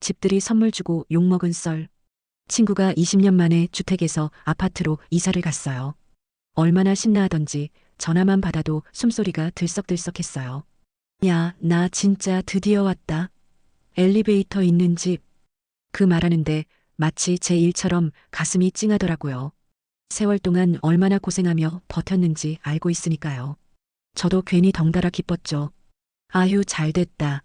집들이 선물 주고 욕먹은 썰. 친구가 20년 만에 주택에서 아파트로 이사를 갔어요. 얼마나 신나하던지 전화만 받아도 숨소리가 들썩들썩했어요. 야, 나 진짜 드디어 왔다. 엘리베이터 있는 집. 그 말하는데 마치 제 일처럼 가슴이 찡하더라고요. 세월 동안 얼마나 고생하며 버텼는지 알고 있으니까요. 저도 괜히 덩달아 기뻤죠. 아휴, 잘 됐다.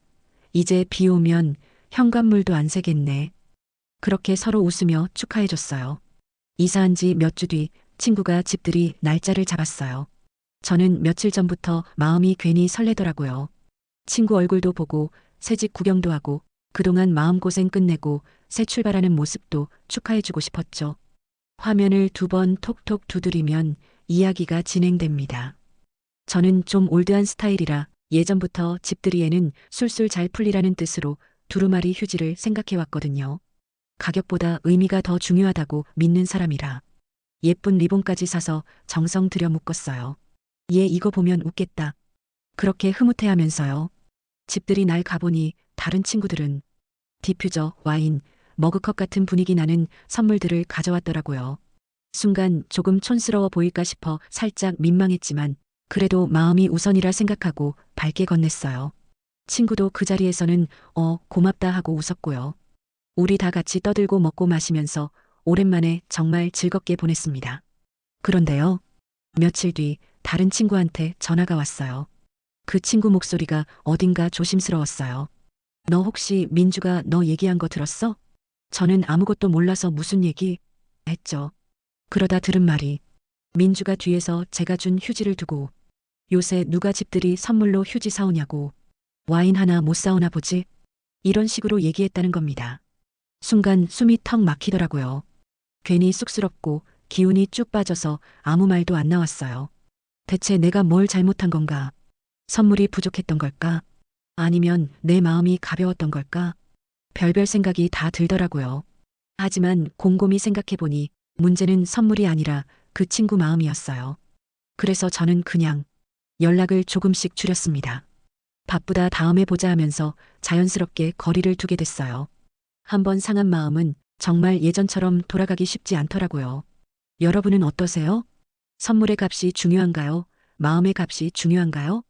이제 비 오면 현관물도 안 새겠네. 그렇게 서로 웃으며 축하해줬어요. 이사한 지 몇 주 뒤 친구가 집들이 날짜를 잡았어요. 저는 며칠 전부터 마음이 괜히 설레더라고요. 친구 얼굴도 보고 새 집 구경도 하고 그동안 마음고생 끝내고 새 출발하는 모습도 축하해주고 싶었죠. 화면을 두 번 톡톡 두드리면 이야기가 진행됩니다. 저는 좀 올드한 스타일이라 예전부터 집들이에는 술술 잘 풀리라는 뜻으로 두루마리 휴지를 생각해 왔거든요. 가격보다 의미가 더 중요하다고 믿는 사람이라. 예쁜 리본까지 사서 정성 들여 묶었어요. 얘 이거 보면 웃겠다. 그렇게 흐뭇해 하면서요. 집들이 날 가보니 다른 친구들은 디퓨저, 와인, 머그컵 같은 분위기 나는 선물들을 가져왔더라고요. 순간 조금 촌스러워 보일까 싶어 살짝 민망했지만 그래도 마음이 우선이라 생각하고 밝게 건넸어요. 친구도 그 자리에서는 어, 고맙다 하고 웃었고요. 우리 다 같이 떠들고 먹고 마시면서 오랜만에 정말 즐겁게 보냈습니다. 그런데요. 며칠 뒤 다른 친구한테 전화가 왔어요. 그 친구 목소리가 어딘가 조심스러웠어요. 너 혹시 민주가 너 얘기한 거 들었어? 저는 아무것도 몰라서 무슨 얘기? 했죠. 그러다 들은 말이 민주가 뒤에서 제가 준 휴지를 두고 요새 누가 집들이 선물로 휴지 사오냐고 와인 하나 못 사오나 보지? 이런 식으로 얘기했다는 겁니다. 순간 숨이 턱 막히더라고요. 괜히 쑥스럽고 기운이 쭉 빠져서 아무 말도 안 나왔어요. 대체 내가 뭘 잘못한 건가? 선물이 부족했던 걸까? 아니면 내 마음이 가벼웠던 걸까? 별별 생각이 다 들더라고요. 하지만 곰곰이 생각해보니 문제는 선물이 아니라 그 친구 마음이었어요. 그래서 저는 그냥 연락을 조금씩 줄였습니다. 바쁘다 다음에 보자 하면서 자연스럽게 거리를 두게 됐어요. 한번 상한 마음은 정말 예전처럼 돌아가기 쉽지 않더라고요. 여러분은 어떠세요? 선물의 값이 중요한가요? 마음의 값이 중요한가요?